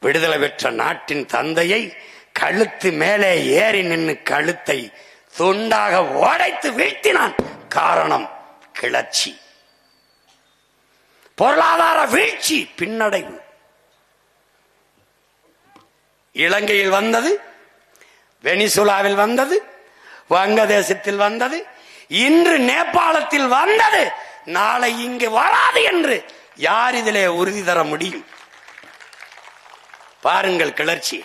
விடுதலை பெற்ற நாட்டின் தந்தையை கழுத்து மேலே ஏறி நின்று கழுத்தை துண்டாக உடைத்து வீழ்த்தினான். காரணம் கிளர்ச்சி. பொருளாதார வீழ்ச்சி பின்னடைவு. இலங்கையில் வந்தது வெனிசுலாவில் வந்தது வங்கதேசத்தில் வந்தது இன்று நேபாளத்தில் வந்தது. நாளை இங்கு வராது என்று யார் இதிலே உறுதி தர முடியும்? பாருங்கள் கிளர்ச்சி.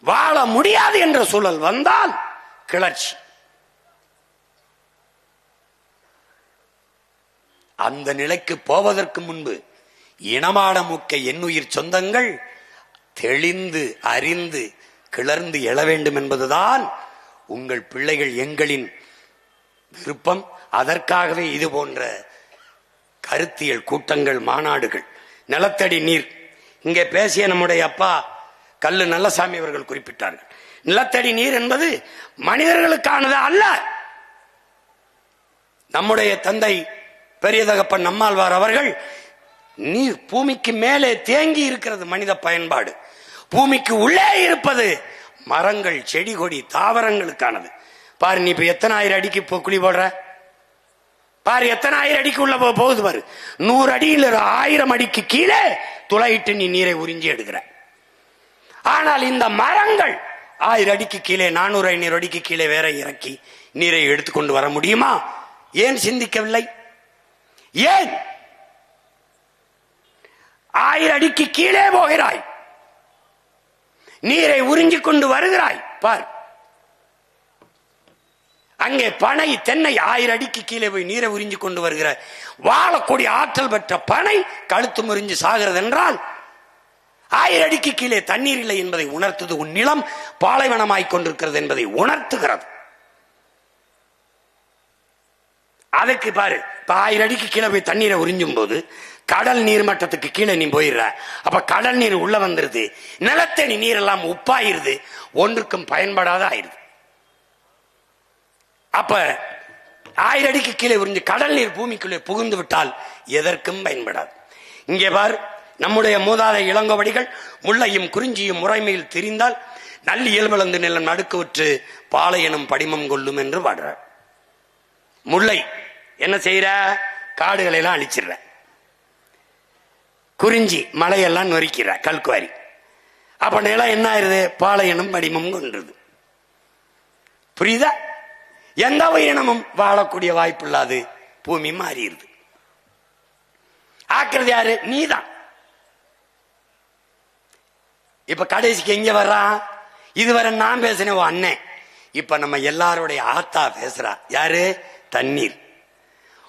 வாழ முடியாது என்ற சூழல் வந்தால் கிளர்ச்சி. அந்த நிலைக்கு போவதற்கு முன்பு இனமான முக்க எண்ணுயிர் சொந்தங்கள் தெளிந்து அறிந்து கிளர்ந்து எழ வேண்டும் என்பதுதான் உங்கள் பிள்ளைகள் எங்களின் விருப்பம். அதற்காகவே இது போன்ற கருத்தியல் கூட்டங்கள் மாநாடுகள் நிலத்தடி நீர் இங்கே பேசிய நம்முடைய அப்பா கல்லு நல்லசாமி அவர்கள் குறிப்பிட்டார்கள். நிலத்தடி நீர் என்பது மனிதர்களுக்கானது அல்ல. நம்முடைய தந்தை பெரியதகப்பன் நம்மாழ்வார் அவர்கள் நீர் பூமிக்கு மேலே தேங்கி இருக்கிறது மனித பயன்பாடு. பூமிக்கு உள்ளே இருப்பது மரங்கள் செடி கொடி தாவரங்களுக்கானது. பாரு நீ இப்ப எத்தனை ஆயிரம் அடிக்கு இப்போ குழி போடுற? பாரு எத்தனை ஆயிரம் அடிக்கு உள்ள போ- போகுது பாரு. நூறு அடியில் ஒரு ஆயிரம் அடிக்கு கீழே துளையிட்டு நீ நீரை உறிஞ்சி எடுக்கிற. ஆனால் இந்த மரங்கள் ஆயிரம் அடிக்கு கீழே நானூறு ஐநூறு அடிக்கு கீழே வேற இறக்கி நீரை எடுத்துக்கொண்டு வர முடியுமா? ஏன் சிந்திக்கவில்லை? ஏன்? ஆயிரம் அடிக்கு கீழே போகிறாய். நீரை உறிஞ்சிக் கொண்டு வருகிறாய். பார் அங்கே பனை தென்னை ஆயிரம் அடிக்கு கீழே போய் நீரை உறிஞ்சு கொண்டு வருகிற வாழக்கூடிய ஆற்றல் பெற்ற பனை கழுத்து முறிஞ்சு சாகிறது என்றால் ஆயிரம் அடிக்கு கீழே தண்ணீர் இல்லை என்பதை உணர்த்தது உன் நிலம் பாலைவனமாய் கொண்டிருக்கிறது என்பதை உணர்த்துகிறது. அதுக்கு பாரு இப்ப ஆயிரம் அடிக்கு கீழே போய் தண்ணீரை உறிஞ்சும் போது கடல் நீர் மட்டத்துக்கு கீழே நீ போயிடுற. அப்ப கடல் நீர் உள்ள வந்துருது. நிலத்தடி நீர் எல்லாம் உப்பாயிருது. ஒன்றுக்கும் பயன்படாத ஆயிருது. அப்ப ஆயிரம் அடிக்கு கீழே உறிஞ்சு கடல் நீர் பூமிக்குள்ளே புகுந்து விட்டால் எதற்கும் பயன்படாது. இங்கே பார் நம்முடைய மூதாதை இளங்கோவடிகள் முள்ளையும் குறிஞ்சியும் முறைமையில் திரிந்தால் நல்ல இயல்பளந்து நிலம் நடுக்குவிற்று பாளையனும் படிமம் கொள்ளும் என்று பாடுற. முல்லை என்ன செய்யற காடுகளை எல்லாம் அழிச்சிடுற. குறிஞ்சி மலையெல்லாம் நொறுக்கிற கல்குவாரி. அப்ப நிலம் என்ன ஆயிருது பாளையனும் படிமம் கொண்டுருது. புரியுதா? எந்த உயிரினமும் வாழக்கூடிய வாய்ப்பு இல்லாது பூமி மாறிடுது. ஆக்குறது யாரு? நீதான். இப்ப கடைசிக்கு எங்க வர்றான் இதுவரை நான் பேசினேன் ஓ அண்ணன். இப்ப நம்ம எல்லாருடைய ஆத்தா பேசுறா. யாரு? தண்ணீர்.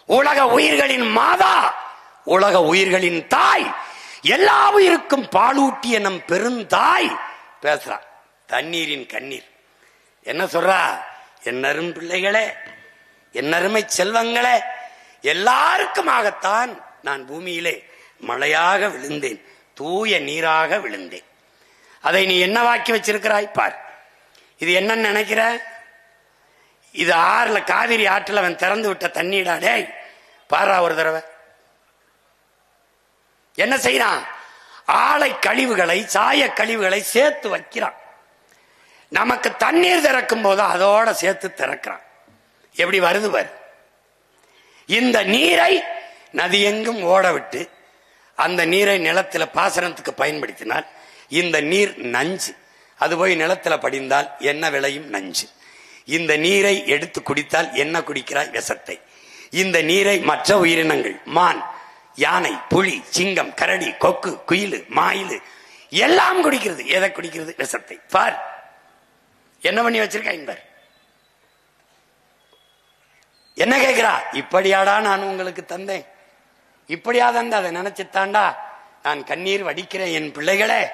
உலக உயிர்களின் மாதா உலக உயிர்களின் தாய் எல்லா உயிருக்கும் பாலூட்டிய நம் பெருந்தாய் பேசுறா. தண்ணீரின் கண்ணீர். என்ன சொல்றா? என்னரும் பிள்ளைகளே என்னருமை செல்வங்களே எல்லாருக்குமாகத்தான் நான் பூமியிலே மழையாக விழுந்தேன் தூய நீராக விழுந்தேன். அதை நீ என்னவாக்கி வச்சிருக்கிறாய் பார். இது என்னன்னு நினைக்கிற? இது ஆறுல காவிரி ஆற்றில் அவன் திறந்து விட்ட தண்ணீடா டேய் பாரா ஒரு தடவை. என்ன செய்யறான்? ஆலை கழிவுகளை சாய கழிவுகளை சேர்த்து வைக்கிறான். நமக்கு தண்ணீர் திறக்கும் போது அதோட சேர்த்து திறக்கிறான். எப்படி வருது பாரு. இந்த நீரை நதி எங்கும் ஓட விட்டு அந்த நீரை நிலத்துல பாசனத்துக்கு பயன்படுத்தினால் இந்த நீர் நஞ்சு. அது போய் நிலத்துல படிந்தால் என்ன விளையும்? நஞ்சு. இந்த நீரை எடுத்து குடித்தால் என்ன குடிக்கிறாய்? விஷத்தை. இந்த நீரை மற்ற உயிரினங்கள் மான் யானை புலி சிங்கம் கரடி கொக்கு குயிலு மாயிலு எல்லாம் குடிக்கிறது. எதை குடிக்கிறது? விஷத்தை. பார். என்ன பண்ணி வச்சிருக்கேன் பார் என்ன கேட்கிறா? இப்படியாடா நான் உங்களுக்கு தந்தேன். இப்படியா தந்த? அதை நினைச்சுத்தாண்டா நான் கண்ணீர் வடிக்கிறேன் என் பிள்ளைகளே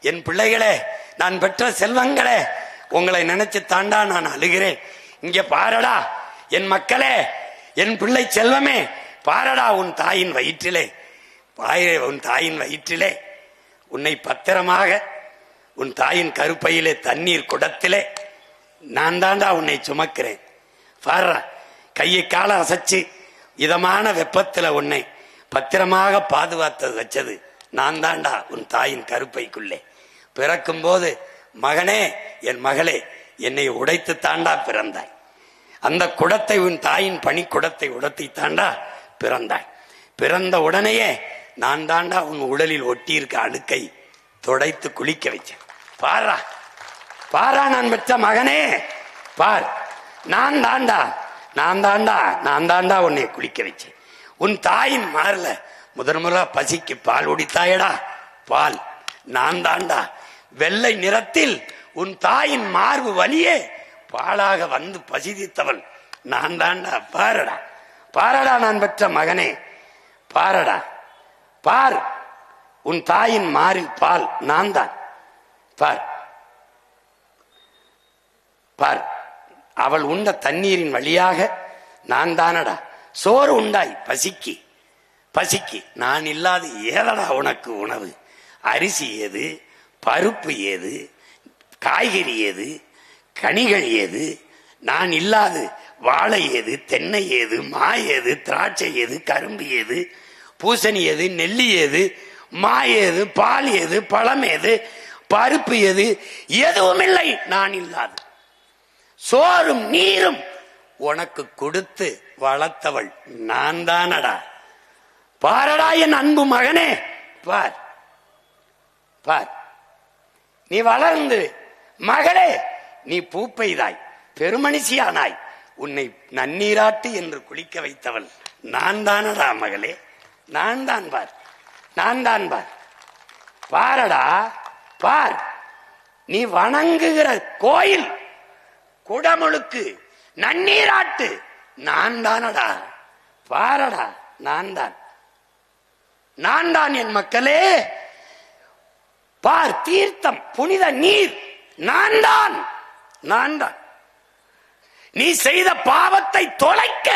என் பிள்ளைகளே நான் பெற்ற செல்வங்களே உங்களை நினைச்சு தாண்டா நான் அழுகிறேன். இங்க பாரடா என் மக்களே என் பிள்ளை செல்வமே பாரடா உன் தாயின் வயிற்றிலே. பாய உன் தாயின் வயிற்றிலே. உன்னை பத்திரமாக உன் தாயின் கருப்பையிலே தண்ணீர் குடத்திலே நான் தாண்டா உன்னை சுமக்கிறேன். பாடுறா கையை காலை அசைச்சு இதமான வெப்பத்தில் உன்னை பத்திரமாக பாதுகாத்து வச்சது நான் தாண்டா உன் தாயின் கருப்பைக்குள்ளே. பிறக்கும் போது மகனே என் மகளே என்னை உடைத்து தாண்டா பிறந்தாய். அந்த குடத்தை உன் தாயின் பனிக்குடத்தை உடத்தை தாண்டா பிறந்தாய். பிறந்த உடனேயே நான் தாண்டா உன் உடலில் ஒட்டியிருக்க அழுக்கை தொடைத்து குளிக்க வச்சேன். பாரா. பாரா நான் பெற்ற மகனே. பார். நான் தாண்டா. நான் தாண்டா. நான் தாண்டா உன்னை குளிக்க வச்சேன். உன் தாயின் மலர்ல முதன் முதலா பசிக்கு பால் உடித்தாயடா பால். நான் தாண்டா. வெள்ளை நிறத்தில் உன் தாயின் மார்பு வழியே பாலாக வந்து பசிதித்தவள் நான் தாண்டா. பாரடா. பாரடா நான் பெற்ற மகனே. பாரடா. பார். உன் தாயின் மாறில் பால். நான் தான். பார். பார். அவள் உண்ட தண்ணீரின் வழியாக நான் தானடா. சோறு உண்டாய். பசிக்கு. பசிக்கு. நான் இல்லாத ஏதடா உனக்கு உணவு? அரிசி ஏது? பருப்பு ஏது? காய்கறி ஏது? கனிகள் ஏது? நான் இல்லாது வாழை ஏது? தென்னை ஏது? மா ஏது? திராட்சை ஏது? கரும்பு ஏது? பூசணி ஏது? நெல்லி ஏது? மா ஏது? பால் ஏது? பழம் ஏது? பருப்பு எது? எதுவும் இல்லை. நான் இல்லாது. சோறும் நீரும் உனக்கு கொடுத்து வளர்த்தவள் நான் தானடா. பாரடா என் அன்பு மகனே. பார். பார். நீ வளர்ந்து மகளே நீ பூப்பெய்தாய் பெருமனுஷியானாய் உன்னை நன்னீராட்டு என்று குளிக்க வைத்தவள் நான் தானடா மகளே. நான் தான் பார். நான் தான் பார். பாரடா. பார். நீ வணங்குகிற கோயில் குடமுழுக்கு நன்னீராட்டு நான் தானடா பாரடா நான் தான் நான் தான் என் மக்களே. பார் தீர்த்தம் புனித நீர் நான் தான் நான் தான் நீ செய்த பாவத்தை தொலைக்க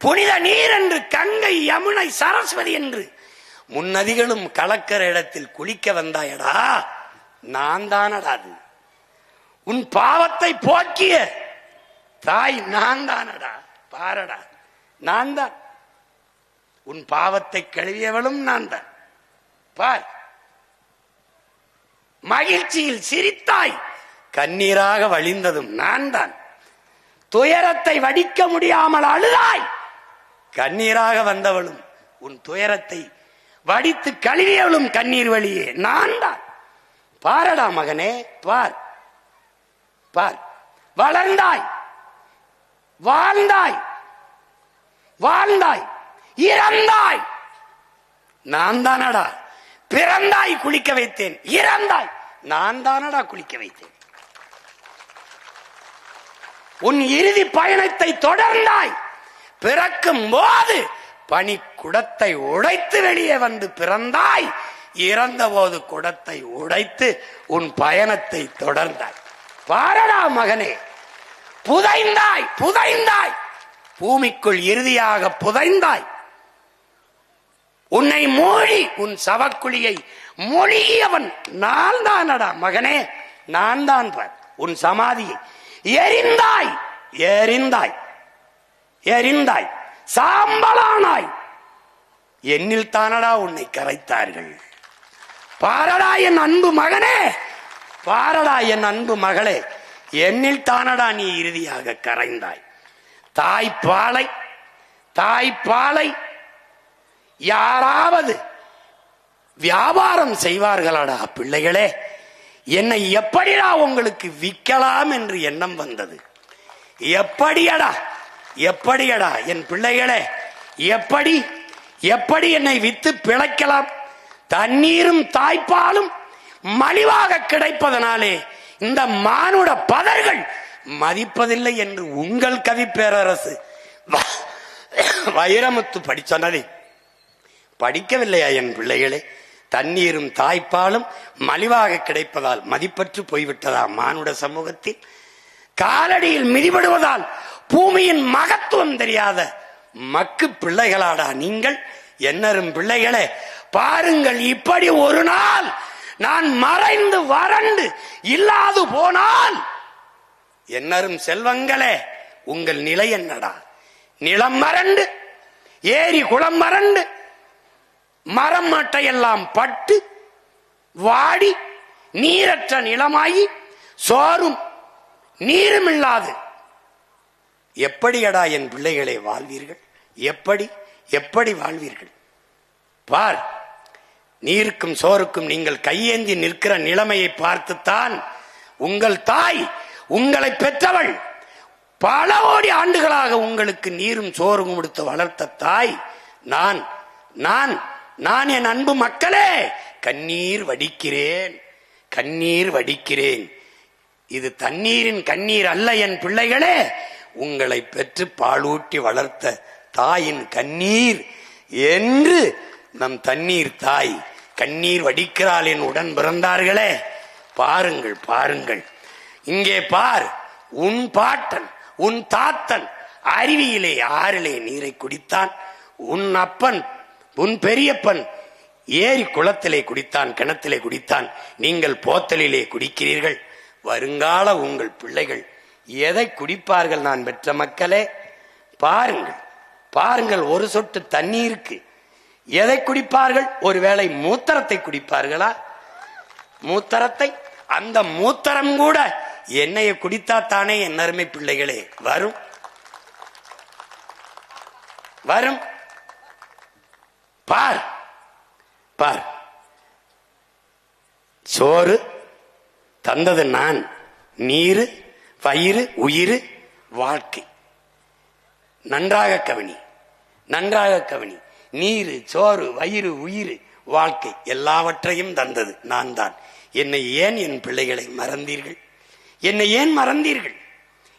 புனித நீர் என்று கங்கை யமுனை சரஸ்வதி என்று முன்னதிகளும் கலக்கிற இடத்தில் குளிக்க வந்தாயடா. நான் தானடா அது. உன் பாவத்தை போக்கிய தாய் நான் தானடா பாரடா. நான் தான் உன் பாவத்தை கழுவியவளும் நான் தான் பார். மகிழ்ச்சியில் சிரித்தாய். கண்ணீராக வழிந்ததும் நான் தான் துயரத்தை வடிக்க முடியாமல் அழுதாய். கண்ணீராக வந்தவளும் உன் துயரத்தை வடித்து கழுவியவளும் கண்ணீர் வழியே நான் தான் பாரடா மகனே பார். பார். வளர்ந்தாய். வாழ்ந்தாய். வாழ்ந்தாய். இறந்தாய். நான் தானடா பிறந்தாய் குளிக்க வைத்தேன். இறந்தாய். நான் தானடா குளிக்க வைத்தேன். உன் இறுதி பயணத்தை தொடர்ந்தாய். பிறக்கும் போது பனி குடத்தை உடைத்து வெளியே வந்து பிறந்தாய். இறந்தபோது குடத்தை உடைத்து உன் பயணத்தை தொடர்ந்தாய். பாரடா மகனே. புதைந்தாய் புதைந்தாய். பூமிக்குள் இறுதியாக புதைந்தாய். உன்னை மூழி உன் சவக்குழியை மொழியவன் நான் தானடா மகனே. நான் தான் பார் உன் சமாதியை. எரிந்தாய் எரிந்தாய். எரிந்தாய். சாம்பலானாய். என்னில் தானடா உன்னை கரைத்தார்கள்? பாரடா என் அன்பு மகனே. பாரடா என் அன்பு மகளே. என்னில் தானடா நீ இறுதியாக கரைந்தாய். தாய்ப்பாலை தாய்ப்பாலை. யாராவது வியாபாரம் செய்வார்களாடா பிள்ளைகளே. என்னை எப்படிடா உங்களுக்கு விற்கலாம் என்று எண்ணம் வந்தது. எப்படியடா எப்படியடா என் பிள்ளைகளே. எப்படி எப்படி என்னை வித்து பிழைக்கலாம்? தண்ணீரும் தாய்ப்பாலும் மலிவாக கிடைப்பதனாலே இந்த மானுட பதர்கள் மதிப்பதில்லை என்று உங்கள் கவி பேரரசு வைரமுத்து படிச்சொன்னதை படிக்கவில்லையா என் பிள்ளைகளே? தண்ணீரும் தாய்ப்பாலும் மலிவாக கிடைப்பதால் மதிப்பற்று போய்விட்டதா மானுட சமூகத்தில்? காலடியில் மிதிபடுவதால் பூமியின் மகத்துவம் தெரியாத மக்கு பிள்ளைகளாடா நீங்கள்? என்னரும் பிள்ளைகளே பாருங்கள் இப்படி ஒரு நாள் நான் மறைந்து வறண்டு இல்லாது போனால் என்னரும் செல்வங்களே உங்கள் நிலை என்னடா? நிலம் மறண்டு ஏரி குளம் மறண்டு மரம் மட்டையெல்லாம் பட்டு வாடி நீரற்ற நிலமாயி சோறும் நீரும் இல்லாது. எப்படியடா என் பிள்ளைகளை வாழ்வீர்கள்? எப்படி எப்படி வாழ்வீர்கள்? பார் நீருக்கும் சோறுக்கும் நீங்கள் கையேந்தி நிற்கிற நிலைமையை பார்த்துத்தான் உங்கள் தாய் உங்களை பெற்றவள். பல கோடி ஆண்டுகளாக உங்களுக்கு நீரும் சோறும் கொடுத்து வளர்த்த தாய் நான். நான் நான் என் அன்பு மக்களே கண்ணீர் வடிக்கிறேன் கண்ணீர் வடிக்கிறேன். இது தண்ணீரின் கண்ணீர் அல்ல என் பிள்ளைகளே உங்களை பெற்று பாலூட்டி வளர்த்த தாயின் கண்ணீர் என்று நம் தண்ணீர் தாய் கண்ணீர் வடிக்கிறாள் என் உடன் பிறந்தார்களே. பாருங்கள் பாருங்கள். இங்கே பார் உன் பாட்டன் உன் தாத்தன் அருவியிலே ஆறிலே நீரை குடித்தான். உன் அப்பன் உன் பெரியப்பன் ஏரி குளத்திலே குடித்தான் கிணத்திலே குடித்தான். நீங்கள் போத்தலிலே குடிக்கிறீர்கள். வருங்கால உங்கள் பிள்ளைகள் எதை குடிப்பார்கள் நான் பெற்ற மக்களே? பாருங்கள் பாருங்கள் ஒரு சொட்டு தண்ணீருக்கு எதை குடிப்பார்கள்? ஒருவேளை மூத்தரத்தை குடிப்பார்களா? மூத்தரத்தை? அந்த மூத்தரம் கூட என்னைய குடித்தா தானே என் அருமை பிள்ளைகளே வரும். வரும். பார். பார். சோறு தந்தது நான். நீரு வயிறு உயிர் வாழ்க்கை. நன்றாக கவனி. நன்றாக கவனி. நீரு சோறு வயிறு உயிர் வாழ்க்கை எல்லாவற்றையும் தந்தது நான் தான் என்னை ஏன் என் பிள்ளைகளை மறந்தீர்கள்? என்னை ஏன் மறந்தீர்கள்?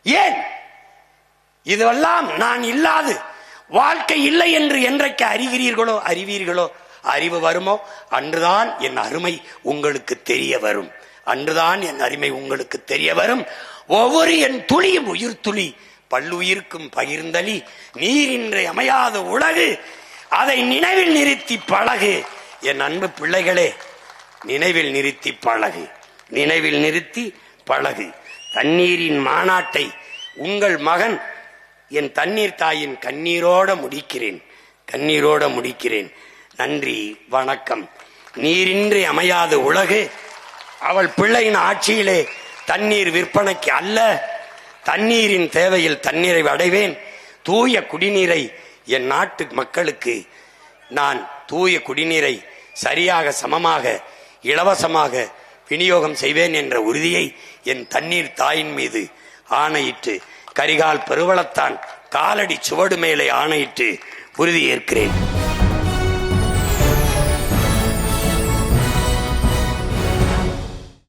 ஏன்? இதெல்லாம் நான் இல்லாது வாழ்க்கை இல்லை என்று என்றைக்கு அறிகிறீர்களோ அறிவீர்களோ? அறிவு வருமோ? அன்றுதான் என் அருமை உங்களுக்கு தெரிய வரும். அன்றுதான் என் அருமை உங்களுக்கு தெரிய வரும். ஒவ்வொரு என் துளியும் உயிர் துளி பல்லுயிருக்கும் பகிர்ந்தளி நீரின்றி அமையாத உலகு அதை நினைவில் நிறுத்தி பழகு. என் அன்பு பிள்ளைகளே நினைவில் நிறுத்தி பழகு. நினைவில் நிறுத்தி பழகு. தண்ணீரின் மாநாட்டை உங்கள் மகன் என் தண்ணீர் தாயின் கண்ணீரோட முடிக்கிறேன். கண்ணீரோட முடிக்கிறேன். நன்றி வணக்கம். நீரின்றி அமையாத உலகு. அவள் பிள்ளையின் ஆட்சியிலே தண்ணீர் விற்பனைக்கு அல்ல. தண்ணீரின் தேவையில் தண்ணீரை அடைவேன் தூய குடிநீரை என் நாட்டு மக்களுக்கு நான் தூய குடிநீரை சரியாக சமமாக இலவசமாக விநியோகம் செய்வேன் என்ற உறுதியை என் தண்ணீர் தாயின் மீது ஆணையிட்டு கரிகால் பெருவளத்தான் காலடி சுவடு மேலே ஆணையிட்டு உறுதி ஏற்கிறேன்.